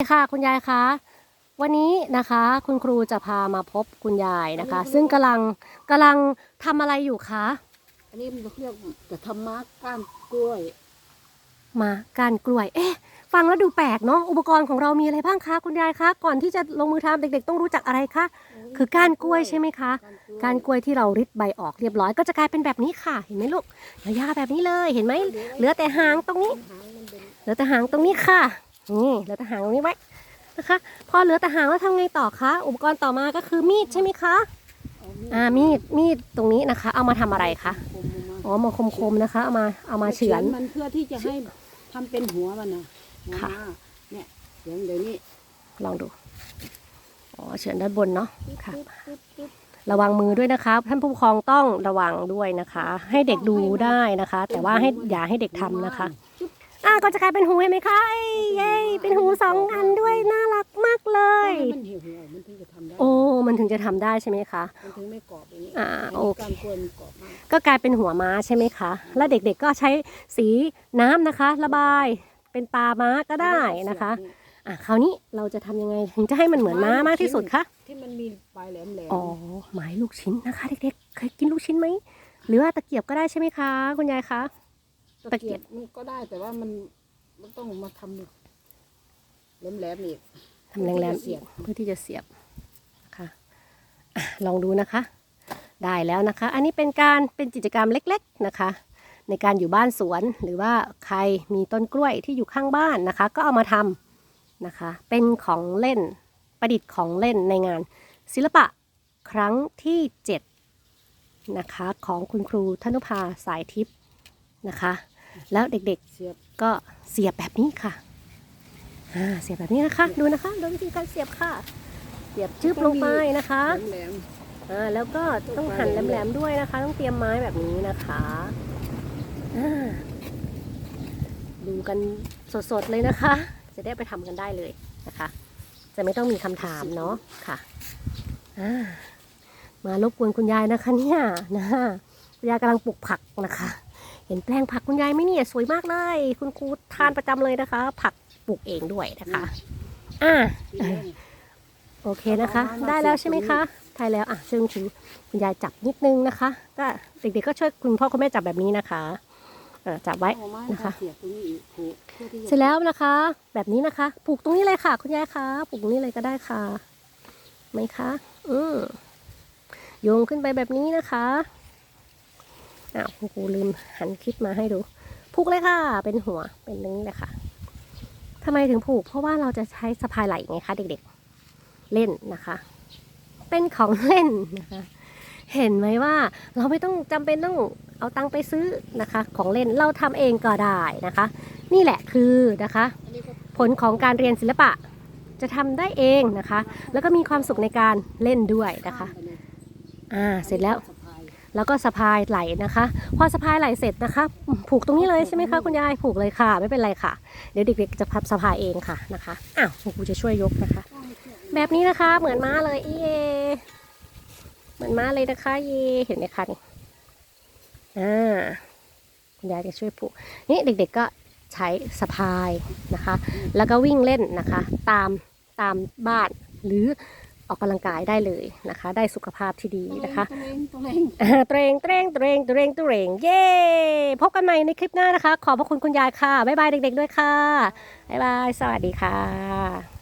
ค่ะคุณยายคะวันนี้นะคะคุณครูจะพามาพบคุณยายนะคะ ซึ่งกำลังกำลังทำอะไรอยู่คะอันนี้มันเรียกจะทำมาร์กก้านกล้วย มาการกล้วย เอ๊ะ ฟังแล้วดูแปลกเนาะอุปกรณ์ของเรามีอะไรบ้างคะคุณยายคะก่อนที่จะลงมือทำเด็กๆ ต้องรู้จักอะไรคะคือก้านกล้วยใช่ไหมคะก้านกล้วยที่เราริดใบออกเรียบร้อยก็จะกลายเป็นแบบนี้ค่ะ เห็นไหมลูกยาวๆแบบนี้เลยเห็นไหมเหลือแต่หางตรงนี้หางมันเป็นเหลือแต่หางตรงนี้ค่ะ นี่เหลือแต่หางตรงนี้ไว้นะคะ พอเหลือแต่หางแล้วทำไงต่อคะ อุปกรณ์ต่อมาก็คือมีดใช่ไหมคะ อ่า มีด มีดตรงนี้นะคะ เอามาทำอะไรคะคมๆมาอ๋อ มาคมๆนะคะ เอามา เอามาเฉือน มันเพื่อที่จะให้ทำเป็นหัวมันนะหัวค่ะม้าเนี่ย เดี๋ยวเดี๋ยวนี้ ลองดู อ๋อ เฉือนด้านบนเนาะ ค่ะปึ๊บปึ๊บปึ๊บระวังมือด้วยนะคะท่านผู้ปกครองต้องระวังด้วยนะคะ ให้เด็กดูได้นะคะ แต่ว่าให้อย่าให้เด็กทำนะคะ อ่าก็จะกลายเป็นหูเห็นไหมคะเอ้ยเย้เป็นหูสองอันด้วยน่ารักมากเลให้ยมันเหี่ยวเหี่ยวๆมันถึงจะทำได้โอ้ มันถึงจะทำได้ใช่ไหมคะ มันถึงไม่กรอบอย่างนี้อ่าอันโอนี้เค การกล้วยมันกรอบมากก็กลายเป็นหัวม้าใช่ไหมคะ แล้วเด็กๆก็ใช้สีน้ำนะคะ ระบายเป็นตาม้าก็ได้นะคะ อะคราวนี้เราจะทำยังไงถึงจะให้มันเหมือนม้ามากที่สุดคะ ที่มันมีปลายแหลมแหลมอ๋อหมายลูกชิ้นนะคะ เด็กๆ เคยกินลูกชิ้นไหม หรือว่าตะเกียบก็ได้ใช่ไหมคะ คุณยายคะ ตะเกียบมันก็ได้แต่ว่ามันมันต้องมาทำแหลมแหลมๆอีกทำแรงเสียบๆเพื่อที่จะเสียบนะคะอะลองดูนะคะ ได้แล้วนะคะ อันนี้เป็นการเป็นกิจกรรมเล็ก ๆนะคะ ในการอยู่บ้านสวนหรือว่าใครมีต้นกล้วยที่อยู่ข้างบ้านนะคะ ก็เอามาทำนะคะ เป็นของเล่นประดิษฐ์ของเล่นในงาน ศิลปะครั้งที่ 7 นะคะ ของคุณครูธนุภาสายทิพย์ นะคะ แล้วเด็กเสียบๆก็เสียบแบบนี้ค่ะอ่าเสียบแบบนี้นะคะ ดูนะคะดูวิธีการเสียบค่ะ เสียบชึบลงไปนะคะแหลมอ่าแล้วก็ต้องหั่นแหลมๆด้วยนะคะ ต้องเตรียมไม้แบบนี้นะคะอ่าดูกันสดๆเลยนะคะ จะได้ไปทำกันได้เลยนะคะ จะไม่ต้องมีคำถามเนาะค่ะอ่ามารบกวนคุณยายนะคะเนี่ยนะคุณยายกำลังปลูกผักนะคะ เห็นแปลงผักคุณยายไหมเนี่ยสวยมากเลย คุณครูทานประจำเลยนะคะ ผักปลูกเองด้วยนะคะอ่าๆสีแดงโอเคนะคะเอามาได้แล้วเสียบใช่ไหมตรงนี้คะ ได้แล้วอะซึ่งคุณคุณยายจับนิดนึงนะคะ ก็เด็กๆก็ช่วยคุณพ่อคุณแม่จับแบบนี้นะคะอะจับไว้เอาไม้นะคะมาเสียบตรงนี้อีกผูกเพื่อที่จะเสร็จแล้วนะคะ แบบนี้นะคะปลูกตรงนี้เลยค่ะ คุณยายคะปลูกตรงนี้เลยก็ได้ค่ะไหมคะ อืมโยงขึ้นไปแบบนี้นะคะ อ้าวคุณครูลืมหันคลิปมาให้ดู ผูกเลยค่ะ เป็นหัวเป็นนี้เลยค่ะทำไมถึงผูก เพราะว่าเราจะใช้สะพายไหล่ไงคะเด็กๆ เล่นนะคะ เป็นของเล่นนะคะ เห็นไหมว่าเราไม่ต้องจำเป็นต้องเอาตังค์ไปซื้อนะคะ ของเล่นเราทำเองก็ได้นะคะ นี่แหละคือนะคะ ผลของการเรียนศิลปะจะทำได้เองนะคะ แล้วก็มีความสุขในการเล่นด้วยนะคะ อ่า เสร็จแล้ว แล้วก็สะพายไหล่นะคะ พอสะพายไหล่เสร็จนะคะ ผูกตรงนี้เลยใช่ไหมคะคุณยายผูกเลยค่ะ ไม่เป็นไรค่ะ เดี๋ยวเด็กๆจะพับสะพายเองค่ะนะคะอ้าวคุณครูจะช่วยยกนะคะ แบบนี้นะคะเหมือนม้าเลยเอเหมือนม้าเลยนะคะเยเห็นไหมคะนี่อ่าคุณยายจะช่วยผูกนี่เด็กๆก็ใช้สะพายนะคะ แล้วก็วิ่งเล่นนะคะ ตามตามบ้านหรือ ออกกำลังกายได้เลยนะคะ ได้สุขภาพที่ดีนะคะตัวเองตัวเองอ่าเตรงเตรงเตรงเตรงเตรงเย้พบกันใหม่ในคลิปหน้านะคะ ขอบพระคุณคุณยายค่ะ บ๊ายบายเด็กๆด้วยค่ะ บ๊ายบาย สวัสดีค่ะ